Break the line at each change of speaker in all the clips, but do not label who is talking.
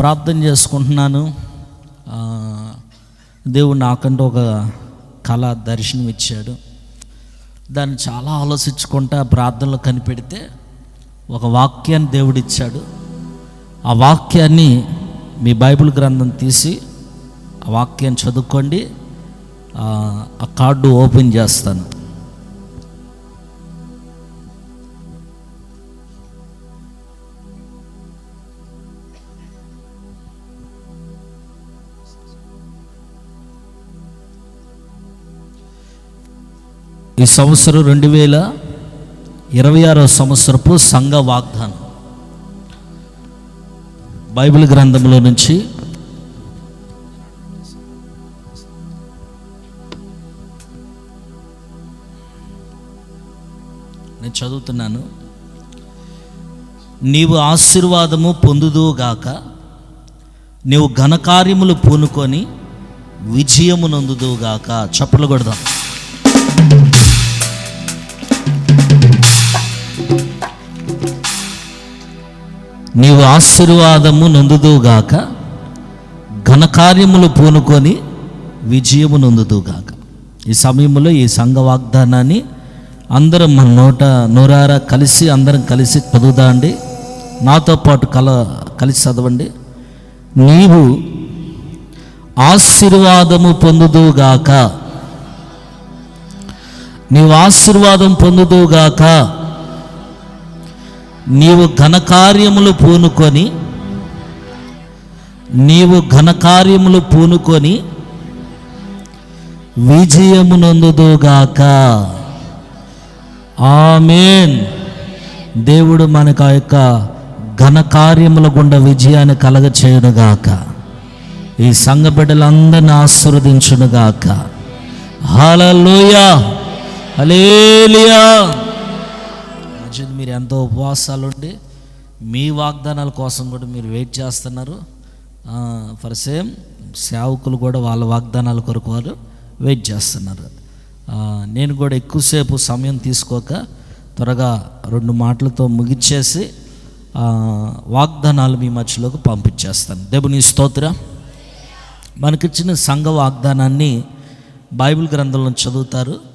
ప్రార్థన చేసుకుంటున్నాను. దేవుడు నాకంటూ ఒక కళ దర్శనం ఇచ్చాడు. దాన్ని చాలా ఆలోచించుకుంటా ప్రార్థనలో కనిపెడితే ఒక వాక్యాన్ని దేవుడు ఇచ్చాడు. ఆ వాక్యాన్ని మీ బైబిల్ గ్రంథం తీసి ఆ వాక్యాన్ని చదువుకోండి. ఆ కార్డు ఓపెన్ చేస్తాను. ఈ సంవత్సరం రెండు వేల ఇరవై ఆరో సంవత్సరపు సంఘ వాగ్దానం. బైబిల్ గ్రంథంలో నుంచి నేను చదువుతున్నాను. నీవు ఆశీర్వాదము పొందుదువుగాక నీవు ఘనకార్యములు పూనుకొని విజయము నొందుదువుగాక చప్పట్లు కొడదాం. నీవు ఆశీర్వాదము నందుదుగాక ఘనకార్యములు పూనుకొని విజయము నందుదుగాక ఈ సమయంలో ఈ సంఘ వాగ్దానాన్ని అందరం మన నోట నూరారా కలిసి అందరం కలిసి చదువుదాండి నాతో పాటు కల కలిసి చదవండి. నీవు ఆశీర్వాదము పొందుదుగాక నీవు ఆశీర్వాదం పొందుదువుగాక నీవు ఘనకార్యములు పూనుకొని నీవు ఘనకార్యములు పూనుకొని విజయమునందుదుగాక. ఆమెన్. దేవుడు మనకు ఆ యొక్క ఘనకార్యముల గుండా విజయాన్ని కలగ చేయునుగాక ఈ సంఘ బిడ్డలందరినీ ఆశీర్వదించునుగాక. హలలోయ హలేలియా మంచిది మీరు ఎంతో ఉపవాసాలు ఉండి మీ వాగ్దానాల కోసం కూడా మీరు వెయిట్ చేస్తున్నారు. ఫర్ సేమ్ సేవకులు కూడా వాళ్ళ వాగ్దానాల కొరకు వారు వెయిట్ చేస్తున్నారు. నేను కూడా ఎక్కువసేపు సమయం తీసుకోక త్వరగా రెండు మాటలతో ముగిచ్చేసి వాగ్దానాలు మీ మధ్యలోకి పంపించేస్తాను. దేవుని స్తోత్ర. మనకిచ్చిన సంఘ వాగ్దానాన్ని బైబిల్ గ్రంథంలో చదువుతారు.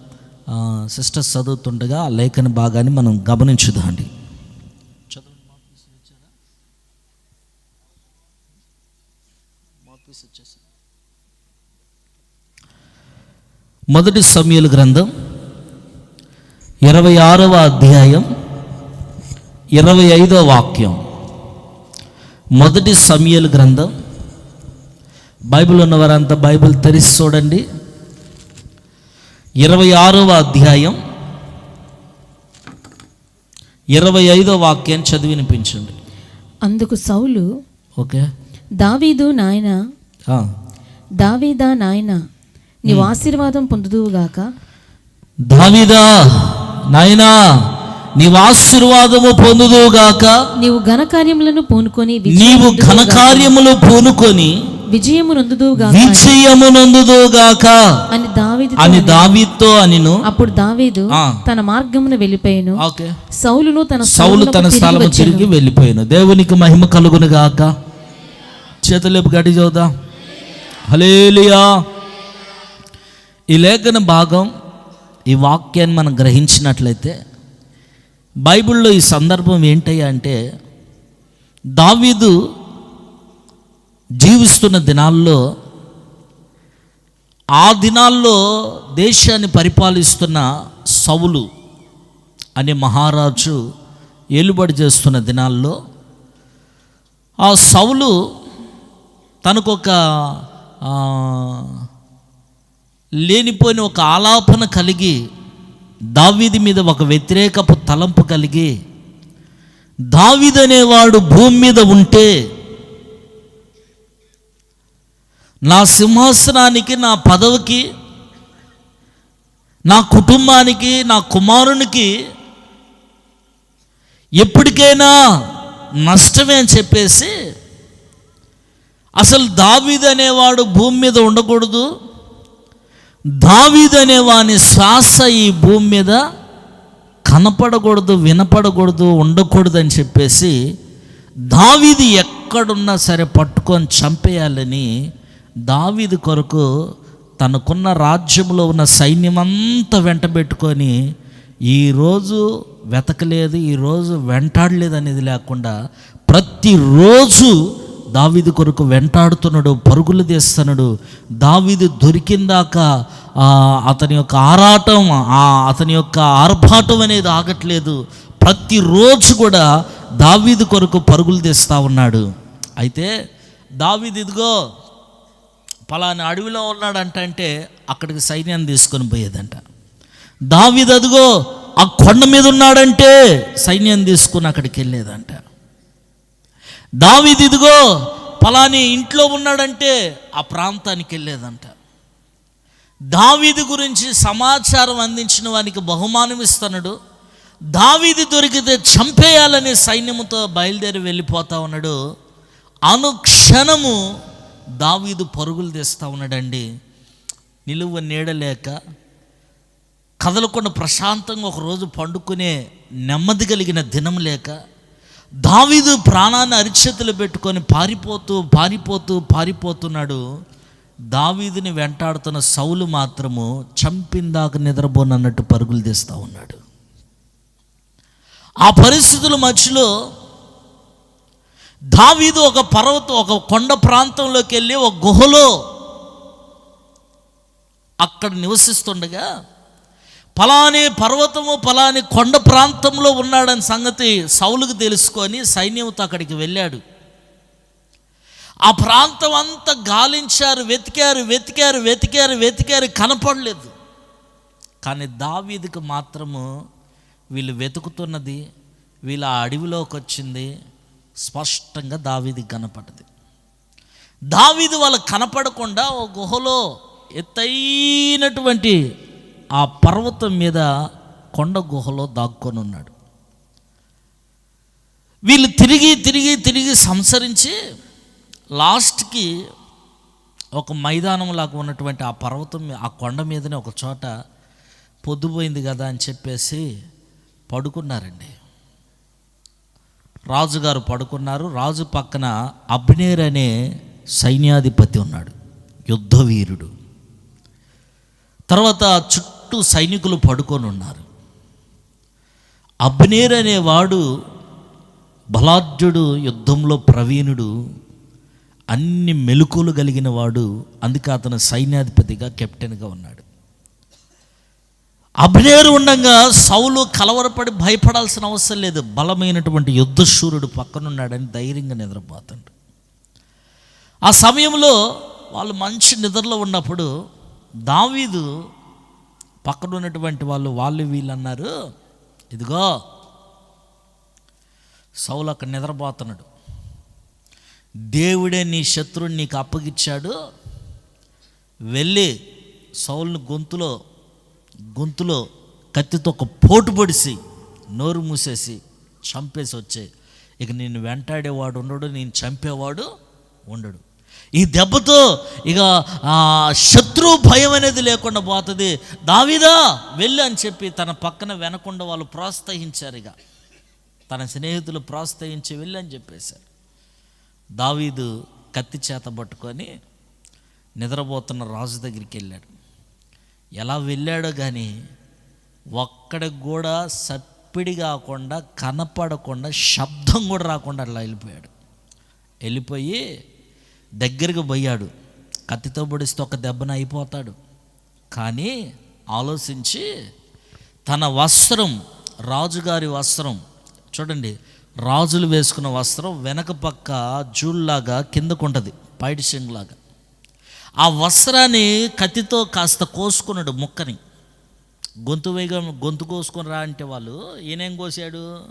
సిస్టర్స్ చదువుతుండగా ఆ లేఖన భాగాన్ని మనం గమనించుదాండి మొదటి సమయలు గ్రంథం ఇరవై ఆరవ అధ్యాయం ఇరవై ఐదవ వాక్యం. మొదటి సమయలు గ్రంథం. బైబిల్ ఉన్నవారంతా బైబిల్ తెరిచి చూడండి. ఇరవై ఆరవ అధ్యాయం ఇరవై ఐదో వాక్యం చదివి వినిపించండి.
అందుకు సౌలు
ఓకే.
దావీదు నాయన. దావీదా నాయన నీవు ఆశీర్వాదం పొందుదువుగాక
దావీదా నాయనా నీవు ఆశీర్వాదము పొందుదుగాక
నీవు ఘనకార్యములను పూనుకొని
నీవు ఘనకార్యములు పూనుకొని
విజయము నొందుదువుగాక
విజయమునందుదుగాక
అని దావీదు
అని దావీతో అనిను.
అప్పుడు దావీదు. తన మార్గమున వెళ్ళిపోయాను.
ఓకే.
సౌలును తన
సౌలు తన స్థలము. తిరిగి వెళ్ళిపోయాను. దేవునికి మహిమ కలుగును గాక చేతులేపు గడి చదువుదా హలేలియా ఈ లేఖన భాగం ఈ వాక్యాన్ని మనం గ్రహించినట్లయితే బైబిల్లో ఈ సందర్భం ఏంటయ్యా అంటే దావీదు జీవిస్తున్న దినాల్లో ఆ దినాల్లో దేశాన్ని పరిపాలిస్తున్న సవులు అనే మహారాజు ఏలుబడి చేస్తున్న దినాల్లో ఆ సవులు తనకొక లేనిపోయిన ఒక ఆలాపన కలిగి దావీది మీద ఒక వ్యతిరేకపు తలంపు కలిగి దావీదనేవాడు భూమి మీద ఉంటే నా సింహాసనానికి నా పదవికి నా కుటుంబానికి నా కుమారునికి ఎప్పటికైనా నష్టమే అని చెప్పేసి అసలు దావీదు అనేవాడు భూమి మీద ఉండకూడదు. దావీదు అనేవాని శ్వాస ఈ భూమి మీద కనపడకూడదు వినపడకూడదు ఉండకూడదు అని చెప్పేసి దావీది ఎక్కడున్నా సరే పట్టుకొని చంపేయాలని దావీదు కొరకు తనకున్న రాజ్యంలో ఉన్న సైన్యమంతా వెంటబెట్టుకొని ఈరోజు వెతకలేదు ఈరోజు వెంటాడలేదు అనేది లేకుండా ప్రతిరోజు దావీదు కొరకు వెంటాడుతున్నాడు పరుగులు తీస్తున్నాడు. దావీదు దొరికిందాక అతని యొక్క ఆరాటం అతని యొక్క ఆర్భాటం అనేది ఆగట్లేదు. ప్రతిరోజు కూడా దావీదు కొరకు పరుగులు తీస్తూ ఉన్నాడు. అయితే దావీదు ఇదిగో పలానా అడవిలో ఉన్నాడంట అంటే అక్కడికి సైన్యాన్ని తీసుకొని పోయేదంట. దావిది అదిగో ఆ కొండ మీద ఉన్నాడంటే సైన్యం తీసుకుని అక్కడికి వెళ్ళేదంట. దావిది ఇదిగో పలాని ఇంట్లో ఉన్నాడంటే ఆ ప్రాంతానికి వెళ్ళేదంట. దావిది గురించి సమాచారం అందించిన వానికి బహుమానం ఇస్తున్నాడు. దావీది దొరికితే చంపేయాలని సైన్యముతో బయలుదేరి వెళ్ళిపోతా ఉన్నాడు. అనుక్షణము దావీదు పరుగులు తీస్తూ ఉన్నాడండి. నిలువ నీడలేక కదలకుండా ప్రశాంతంగా ఒకరోజు పండుకునే నెమ్మది కలిగిన దినం లేక దావీదు ప్రాణాన్ని అరిచేతులు పెట్టుకొని పారిపోతూ పారిపోతూ పారిపోతున్నాడు. దావీదుని వెంటాడుతున్న సౌలు మాత్రము చంపిందాక నిద్రపోనన్నట్టు పరుగులు తీస్తూ ఉన్నాడు. ఆ పరిస్థితుల మధ్యలో దావీదు ఒక పర్వతం ఒక కొండ ప్రాంతంలోకి వెళ్ళి ఒక గుహలో అక్కడ నివసిస్తుండగా పలాని పర్వతము పలాని కొండ ప్రాంతంలో ఉన్నాడని సంగతి సౌలుకు తెలుసుకొని సైన్యంతో అక్కడికి వెళ్ళాడు. ఆ ప్రాంతం అంతా గాలించారు వెతికారు వెతికారు వెతికారు వెతికారు కనపడలేదు. కానీ దావీదికి మాత్రము వీళ్ళు వెతుకుతున్నది వీళ్ళ అడవిలోకి వచ్చింది స్పష్టంగా దావీది కనపడది. దావీదు వాళ్ళకి కనపడకుండా ఓ గుహలో ఎత్తైనటువంటి ఆ పర్వతం మీద కొండ గుహలో దాక్కొని ఉన్నాడు. వీళ్ళు తిరిగి తిరిగి తిరిగి సంసరించి లాస్ట్కి ఒక మైదానం లాగా ఉన్నటువంటి ఆ పర్వతం ఆ కొండ మీదనే ఒక చోట పొద్దుపోయింది కదా అని చెప్పేసి పడుకున్నారండి. రాజుగారు పడుకున్నారు. రాజు పక్కన అబ్నేర్ అనే సైన్యాధిపతి ఉన్నాడు. యుద్ధవీరుడు. తర్వాత చుట్టూ సైనికులు పడుకొని ఉన్నారు. అబ్నేర్ అనేవాడు బలాఢ్యుడు యుద్ధంలో ప్రవీణుడు అన్ని మెలుకులు కలిగిన వాడు. అందుకే అతను సైన్యాధిపతిగా కెప్టెన్గా ఉన్నాడు. అభినేరు ఉండగా సౌలు కలవరపడి భయపడాల్సిన అవసరం లేదు. బలమైనటువంటి యుద్ధశూరుడు పక్కనున్నాడని ధైర్యంగా నిద్రపోతాడు. ఆ సమయంలో వాళ్ళు మంచి నిద్రలో ఉన్నప్పుడు దావీదు పక్కన ఉన్నటువంటి వాళ్ళు వాళ్ళు వీళ్ళు అన్నారు ఇదిగో సౌలు అక్కడ నిద్రపోతున్నాడు. దేవుడే నీ శత్రువుని నీకు అప్పగిచ్చాడు. వెళ్ళి సౌల్ని గొంతులో గొంతులో కత్తితో ఒక పోటు పొడిసి నోరు మూసేసి చంపేసి వచ్చే. ఇక నిన్ను వెంటాడేవాడు ఉండడు నేను చంపేవాడు ఉండడు. ఈ దెబ్బతో ఇక శత్రు భయం అనేది లేకుండా పోతుంది. దావిదా వెళ్ళి అని చెప్పి తన పక్కన వెనకుండా వాళ్ళు ప్రోత్సహించారు ఇక. తన స్నేహితులు ప్రోత్సహించి వెళ్ళి అని చెప్పేశారు. దావీదు కత్తి చేత పట్టుకొని నిద్రపోతున్న రాజు దగ్గరికి వెళ్ళాడు. ఎలా వెళ్ళాడో కానీ ఒక్కడికి కూడా సప్పిడి కాకుండా కనపడకుండా శబ్దం కూడా రాకుండా అట్లా వెళ్ళిపోయాడు. వెళ్ళిపోయి దగ్గరికి పోయాడు. కత్తితో పొడిస్తే ఒక దెబ్బన అయిపోతాడు. కానీ ఆలోచించి తన వస్త్రం రాజుగారి వస్త్రం చూడండి రాజులు వేసుకున్న వస్త్రం వెనక పక్క జూల్లాగా కిందకుంటుంది పైడి లాగా ఆ వస్త్రాన్ని కత్తితో కాస్త కోసుకున్నాడు ముక్కని. గొంతు వేగ గొంతు కోసుకొని రా అంటే వాళ్ళు ఈయనేం కోసాడు?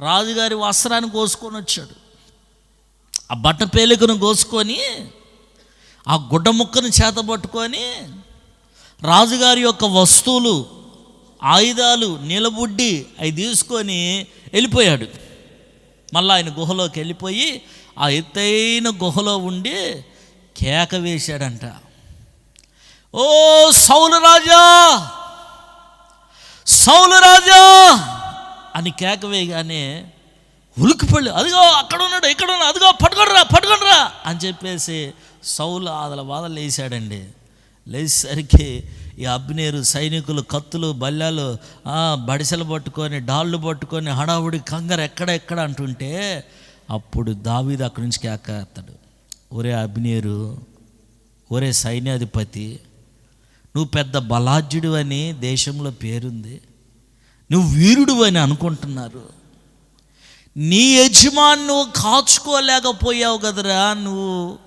రాజుగారి వస్త్రాన్ని కోసుకొని వచ్చాడు. ఆ బట్ట పేలికను కోసుకొని ఆ గుడ్డ ముక్కను చేత పట్టుకొని రాజుగారి యొక్క వస్తువులు ఆయుధాలు నిలబుడ్డి అవి తీసుకొని వెళ్ళిపోయాడు. మళ్ళీ ఆయన గుహలోకి వెళ్ళిపోయి ఆ ఎత్తైన గుహలో ఉండి కేక వేశాడంట. ఓ సౌలు రాజా! సౌలు రాజా! అని కేక వేయగానే ఉలికిపళ్ళు అదిగో అక్కడ ఉన్నాడు ఇక్కడ ఉన్నాడు అదిగో పట్టుకొనరా పట్టుకొనరా అని చెప్పేసి సౌలు ఆదల బాధలు లేచాడండి. లేచేసరికి ఈ అబ్నేరు సైనికులు కత్తులు బల్లాలు బడిసెలు పట్టుకొని డాళ్ళు పట్టుకొని హడావుడి కంగారు ఎక్కడ ఎక్కడ అంటుంటే అప్పుడు దావీదు అక్కడి నుంచి కేకేస్తాడు ఒరే అభినేరు ఒరే సైన్యాధిపతి నువ్వు పెద్ద బలాజ్యుడు అని దేశంలో పేరుంది. నువ్వు వీరుడు అని అనుకుంటున్నారు. నీ యజమాని నువ్వు కాచుకోలేకపోయావు కదరా నువ్వు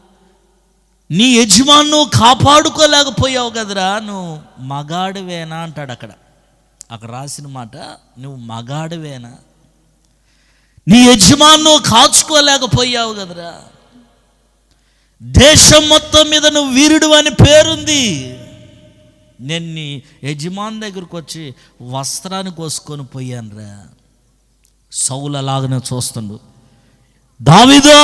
నీ యజమాని నువ్వు కాపాడుకోలేకపోయావు కదరా నువ్వు మగాడివేనా అంటాడు అక్కడ. అక్కడ రాసిన మాట నువ్వు మగాడివేనా? నీ యజమాని నువ్వు కాచుకోలేకపోయావు కదరా. దేశం మొత్తం మీద నువ్వు వీరుడు అని పేరుంది. నేను నీ యజమాన్ దగ్గరకు వచ్చి వస్త్రాన్ని కోసుకొని పోయాను రా సౌలు అలాగనే చూస్తుండు. దావిదో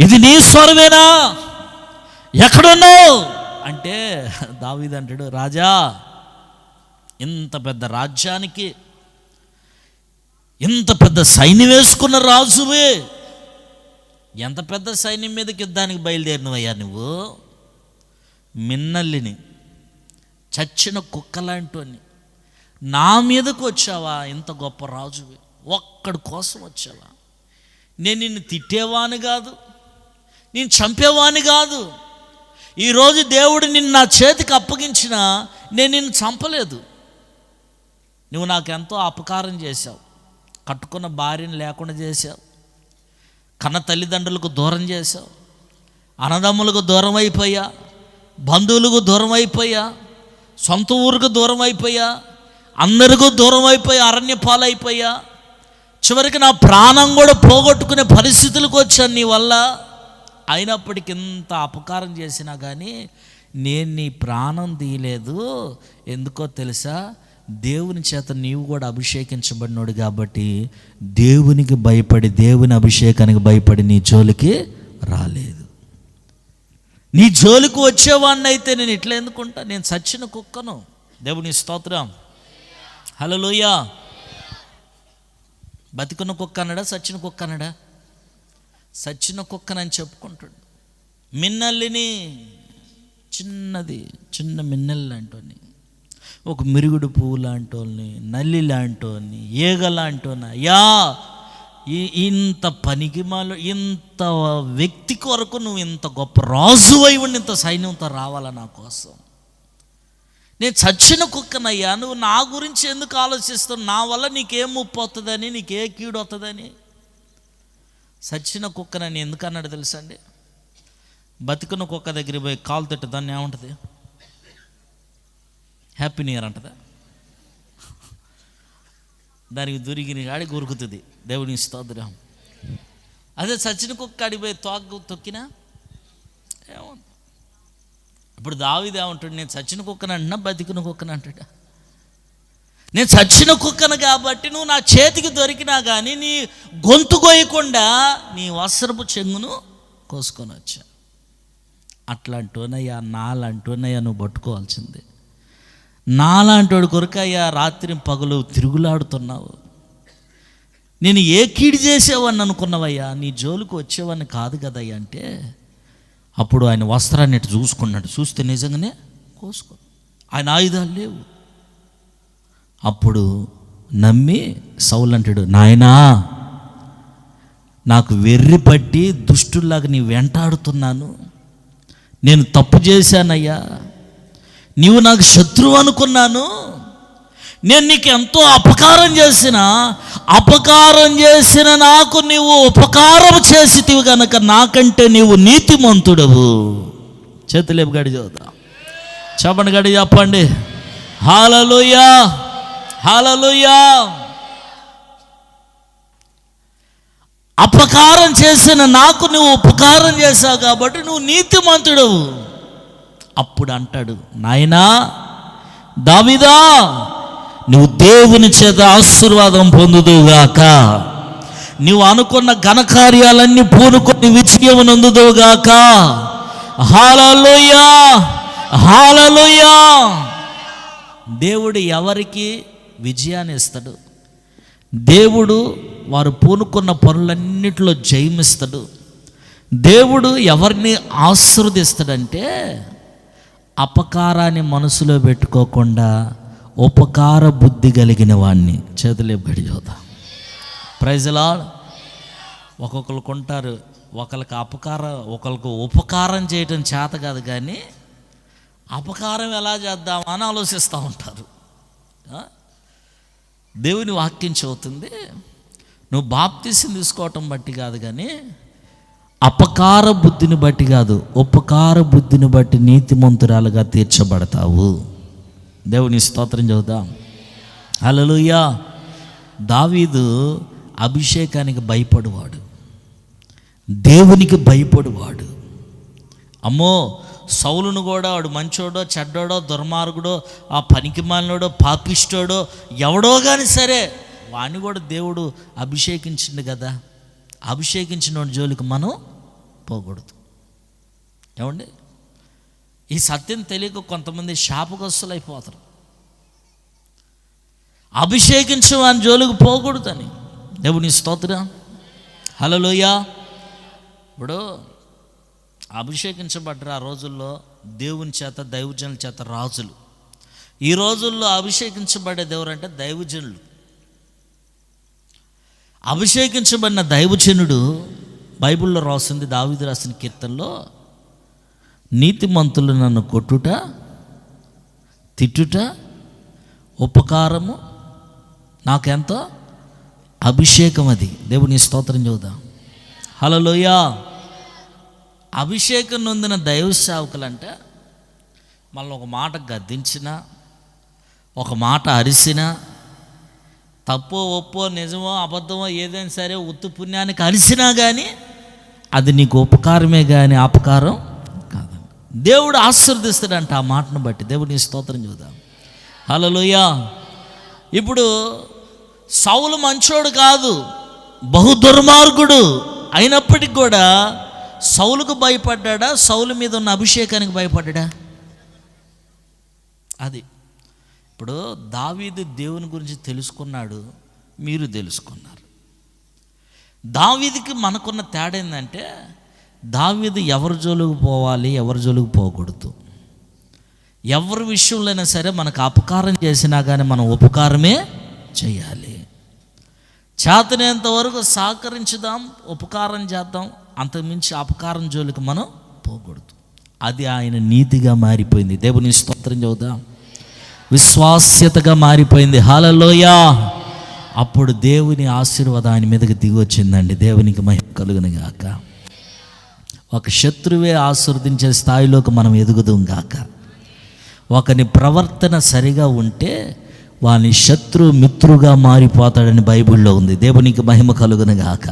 ఇది నీ స్వరమేనా? ఎక్కడున్నావు? అంటే దావీదు అంటాడు రాజా ఇంత పెద్ద రాజ్యానికి ఇంత పెద్ద సైన్యం వేసుకున్న రాజువే. ఎంత పెద్ద సైన్యం మీదకి యుద్ధానికి బయలుదేరినవయ్యా నువ్వు? మిన్నల్లిని చచ్చిన కుక్కలాంటి నా మీదకు వచ్చావా? ఇంత గొప్ప రాజువి. ఒక్కడి కోసం వచ్చావా? నేను నిన్ను తిట్టేవాని కాదు. నేను చంపేవాని కాదు. ఈరోజు దేవుడు నిన్ను నా చేతికి అప్పగించినా నేను నిన్ను చంపలేదు. నువ్వు నాకెంతో అపకారం చేశావు. కట్టుకున్న భార్యను లేకుండా చేశావు. కన్న తల్లిదండ్రులకు దూరం చేశావు. అన్నదమ్ములకు దూరం అయిపోయా. బంధువులకు దూరం అయిపోయా. సొంత ఊరికి దూరం అయిపోయా. అందరికీ దూరం అయిపోయి అరణ్య పాలైపోయా చివరికి నా ప్రాణం కూడా పోగొట్టుకునే పరిస్థితులకు వచ్చాను నీ వల్ల. అయినప్పటికీ ఇంత అపకారం చేసినా కానీ నేను నీ ప్రాణం తీయలేదు. ఎందుకో తెలుసా? దేవుని చేత నీవు కూడా అభిషేకించబడినోడు కాబట్టి దేవునికి భయపడి దేవుని అభిషేకానికి భయపడి నీ జోలికి రాలేదు. నీ జోలికి వచ్చేవాడిని అయితే నేను ఇట్లా ఎందుకుంటా? నేను చచ్చిన కుక్కను. దేవుని స్తోత్రం. హలోయ బతికున్న కుక్క అనడా సచ్చిన కుక్క అనడా సచ్చిన కుక్కనని చెప్పుకుంటాడు. మిన్నల్లిని చిన్నది చిన్న మిన్నెల్ అంటుంది ఒక మిరుగుడు పువ్వు లాంటోని నల్లి లాంటోని ఈగ లాంటోని యా ఇంత పనికి మాలో ఇంత వ్యక్తి కొరకు నువ్వు ఇంత గొప్ప రాజు అయి ఉండి ఇంత సైన్యంతో రావాలా నా కోసం? నేను చచ్చిన కుక్కనయ్యా నువ్వు నా గురించి ఎందుకు ఆలోచిస్తావు నా వల్ల నీకేం ముప్పు వస్తుందని నీకే కీడు వస్తుందని చచ్చిన కుక్కనని ఎందుకన్నాడు తెలుసండి తెలుసా అండి? కుక్క దగ్గర పోయి కాలు తిట్టు దాన్ని ఏముంటుంది? హ్యాపీ న్యూ ఇయర్ అంటదా? దానికి దొరికిన కాడి గురుకుతుంది. దేవుని స్తోత్రం. అదే చచ్చిన కుక్క అడిపోయి తోక తొక్కినా? ఏముంది ఇప్పుడు దావిది ఏమంటాడు? నేను చచ్చిన కుక్కను అంటున్నా బతికిన కుక్కను అంటాడా? నేను చచ్చిన కుక్కను కాబట్టి నువ్వు నా చేతికి దొరికినా కానీ నీ గొంతు కోయకుండా నీ వస్త్రపు చెంగును కోసుకొని వచ్చా. అట్లాంటోనయ్యా నాలంటోనయ్యా నువ్వు పట్టుకోవాల్సిందే. నాలాంటోడు కొరకయ్యా రాత్రి పగలు తిరుగులాడుతున్నావు. నేను ఏ కీడి చేసేవాడిని అనుకున్నావయ్యా? నీ జోలికి వచ్చేవాడిని కాదు కదయ్యా అంటే అప్పుడు ఆయన వస్త్రాన్ని ఇటు చూసుకున్నాడు. చూస్తే నిజంగానే కోసుకో. ఆయన ఆయుధాలు లేవు. అప్పుడు నమ్మి సౌలు అంటాడు నాయనా నాకు వెర్రి పట్టి దుష్టుల్లాగా నీ వెంటాడుతున్నాను. నేను తప్పు చేశానయ్యా. నీవు నాకు శత్రువు అనుకున్నాను. నేను నీకు ఎంతో అపకారం చేసిన అపకారం చేసిన నాకు నీవు ఉపకారం చేసితివి గనక నాకంటే నీవు నీతిమంతుడవు. చేతులేపు గడి చూద్దాం చెప్పండి గడి చెప్పండి. హాలలుయా హాలలుయా అపకారం చేసిన నాకు నువ్వు ఉపకారం చేశావు కాబట్టి నువ్వు నీతిమంతుడవు. అప్పుడు అంటాడు నాయనా దావిదా నువ్వు దేవుని చేత ఆశీర్వాదం పొందుదువుగాక. నువ్వు అనుకున్న ఘనకార్యాలన్నీ పూనుకొని విజయం నందుదువుగాక హాలలోయా హాలలోయా. దేవుడు ఎవరికి విజయాన్ని ఇస్తాడు? దేవుడు వారు పూనుకున్న పనులన్నిటిలో జయమిస్తాడు. దేవుడు ఎవరిని ఆశీర్వదిస్తాడంటే అపకారాన్ని మనసులో పెట్టుకోకుండా ఉపకార బుద్ధి కలిగిన వాడిని చేతులే బడి చూద్దాం. ప్రైజ్లా ఒక్కొక్కరు కొంటారు. ఒకరికి అపకారం ఒకరికి ఉపకారం చేయటం చేత కాదు కానీ అపకారం ఎలా చేద్దామా అని ఆలోచిస్తూ ఉంటారు. దేవుని వాక్యం చెబుతుంది నువ్వు బాప్తీసం తీసుకోవటం బట్టి కాదు కానీ అపకార బుద్ధిని బట్టి కాదు ఉపకార బుద్ధిని బట్టి నీతిమంతురాలుగా తీర్చబడతావు. దేవుని స్తోత్రం చెబుదాం అలలుయా దావీదు అభిషేకానికి భయపడువాడు. దేవునికి భయపడువాడు. అమ్మో సౌలును కూడా వాడు మంచోడో చెడ్డోడో దుర్మార్గుడో ఆ పనికి మాలినోడో పాపిష్టోడో ఎవడో కానీ సరే వాణ్ణి కూడా దేవుడు అభిషేకించిండు కదా. అభిషేకించిన వాడి జోలికి మనం పోకూడదు. ఏమండి? ఈ సత్యం తెలియక కొంతమంది శాపగ్రస్తులు అయిపోతారు అభిషేకించు అని జోలికి పోకూడదని. దేవుని స్తోత్రం. హలోయ ఇప్పుడు అభిషేకించబడ్డారు ఆ రోజుల్లో దేవుని చేత దైవజనుల చేత రాజులు. ఈ రోజుల్లో అభిషేకించబడే దేవుడు అంటే దైవజనులు. అభిషేకించబడిన దైవజనుడు బైబిల్లో రాసింది దావిది రాసిన కీర్తనలో నీతిమంతులు నన్ను కొట్టుట తిట్టుట ఉపకారము నాకెంతో అభిషేకం అది. దేవుని స్తోత్రం చూద్దాం హలోయా అభిషేకం నొందిన దైవ సేవకులంటే మళ్ళీ ఒక మాట గద్దించిన ఒక మాట అరిసినా తప్పో ఒప్పో నిజమో అబద్ధమో ఏదైనా సరే ఉత్తు పుణ్యానికి అరిసినా కానీ అది నీకు ఉపకారమే కానీ అపకారం కాదు. దేవుడు ఆశీర్దిస్తాడంట ఆ మాటను బట్టి. దేవుడిని స్తోత్రం చూద్దాం హలోయా ఇప్పుడు సౌలు మంచోడు కాదు బహు దుర్మార్గుడు అయినప్పటికి కూడా సౌలుకు భయపడ్డా సౌలు మీద ఉన్న అభిషేకానికి భయపడ్డా అది. ఇప్పుడు దావీదు దేవుని గురించి తెలుసుకున్నాడు మీరు తెలుసుకున్నారు. దావీదికి మనకున్న తేడా ఏంటంటే దావీది ఎవరి జోలికి పోవాలి ఎవరి జోలికి పోకూడదు. ఎవరి విషయంలోనైనా సరే మనకు అపకారం చేసినా కానీ మనం ఉపకారమే చేయాలి. చేతనేంత వరకు సహకరించుదాం ఉపకారం చేద్దాం అంతకుమించి అపకారం జోలికి మనం పోకూడదు. అది ఆయన నీతిగా మారిపోయింది. దేవుని స్తోత్రం చదువుదాం విశ్వాస్యతగా మారిపోయింది. హాలలోయ అప్పుడు దేవుని ఆశీర్వాదం ఆయన మీదకి దిగి వచ్చిందండి. దేవునికి మహిమ కలుగును గాక. ఒక శత్రువే ఆశీర్వదించే స్థాయిలోకి మనం ఎదుగుదాం గాక. ఒకని ప్రవర్తన సరిగా ఉంటే వాని శత్రు మిత్రుగా మారిపోతాడని బైబిల్లో ఉంది. దేవునికి మహిమ కలుగును గాక.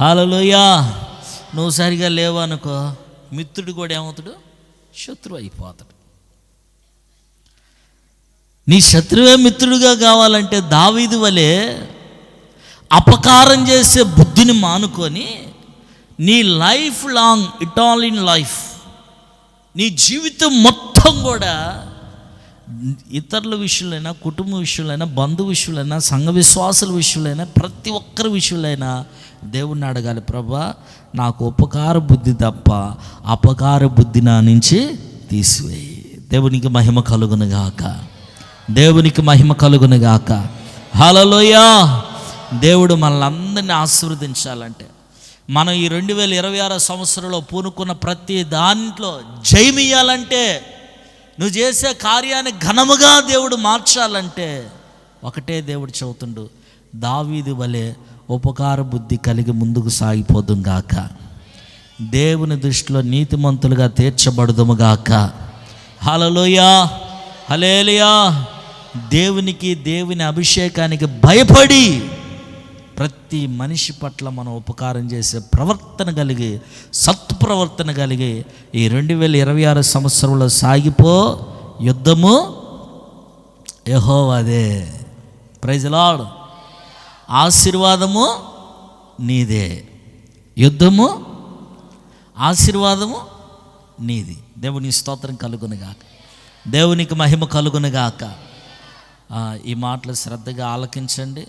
హాలలోయ నువ్వు సరిగా లేవనుకో అనుకో మిత్రుడు కూడా ఏమవుతాడు? శత్రువు అయిపోతాడు. నీ శత్రువే మిత్రుడుగా కావాలంటే దావీదు వలె అపకారం చేసే బుద్ధిని మానుకొని నీ లైఫ్ లాంగ్ ఇటాల్ ఇన్ లైఫ్ నీ జీవితం మొత్తం కూడా ఇతరుల విషయంలోనైనా కుటుంబ విషయంలోనైనా బంధు విషయంలోనైనా సంఘ విశ్వాసుల విషయంలోనైనా ప్రతి ఒక్కరి విషయంలోనైనా దేవుణ్ణి అడగాలి. ప్రభా నాకు ఉపకార బుద్ధి తప్ప అపకార బుద్ధి నా నుంచి తీసివేయి. దేవునికి మహిమ కలుగునుగాక. గాక దేవునికి మహిమ కలుగును గాక హలలోయా దేవుడు మనల్ని అందరినీ ఆశీర్వదించాలంటే మనం ఈ రెండు వేల ఇరవై ఆరో సంవత్సరంలో పూనుకున్న ప్రతి దాంట్లో జయమియ్యాలంటే నువ్వు చేసే కార్యాన్ని ఘనముగా దేవుడు మార్చాలంటే ఒకటే దేవుడు చెబుతుండు దావీది వలె ఉపకార బుద్ధి కలిగి ముందుకు సాగిపోదుం గాక దేవుని దృష్టిలో నీతిమంతులుగా తీర్చబడదుము గాక హలలోయా హలేలియా దేవునికి దేవుని అభిషేకానికి భయపడి ప్రతి మనిషి పట్ల మనం ఉపకారం చేసే ప్రవర్తన కలిగి సత్ప్రవర్తన కలిగి ఈ రెండు వేల ఇరవై ఆరు సంవత్సరంలో సాగిపో యుద్ధము యహోవాదే. ప్రైజ్లాడ్ ఆశీర్వాదము నీదే. యుద్ధము ఆశీర్వాదము నీది. దేవుని స్తోత్రం కలుగునుగాక. దేవునికి మహిమ కలుగునుగాక. ఈ మాటలు శ్రద్ధగా ఆలకించండి.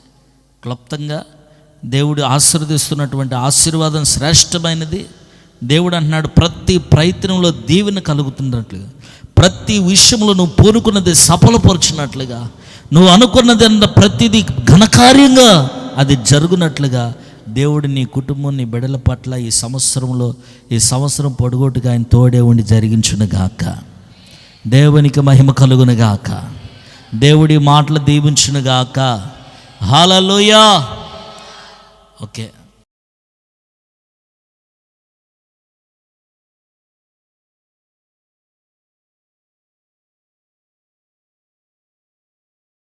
క్లుప్తంగా దేవుడు ఆశీర్వదిస్తున్నటువంటి ఆశీర్వాదం శ్రేష్టమైనది. దేవుడు అంటున్నాడు ప్రతి ప్రయత్నంలో దీవెన కలుగుతున్నట్లుగా ప్రతి విషయంలో నువ్వు పూనుకున్నది సఫలపరుచున్నట్లుగా నువ్వు అనుకున్నది అన్న ప్రతిదీ ఘనకార్యంగా అది జరుగునట్లుగా దేవుడు నీ కుటుంబం నీ బిడల పట్ల ఈ సంవత్సరంలో ఈ సంవత్సరం పొడుగోటుగా ఆయన తోడే ఉండి జరిగించునుగాక దేవునికి మహిమ కలుగునుగాక దేవుడి మాటలు దీవించునుగాక. Hallelujah okay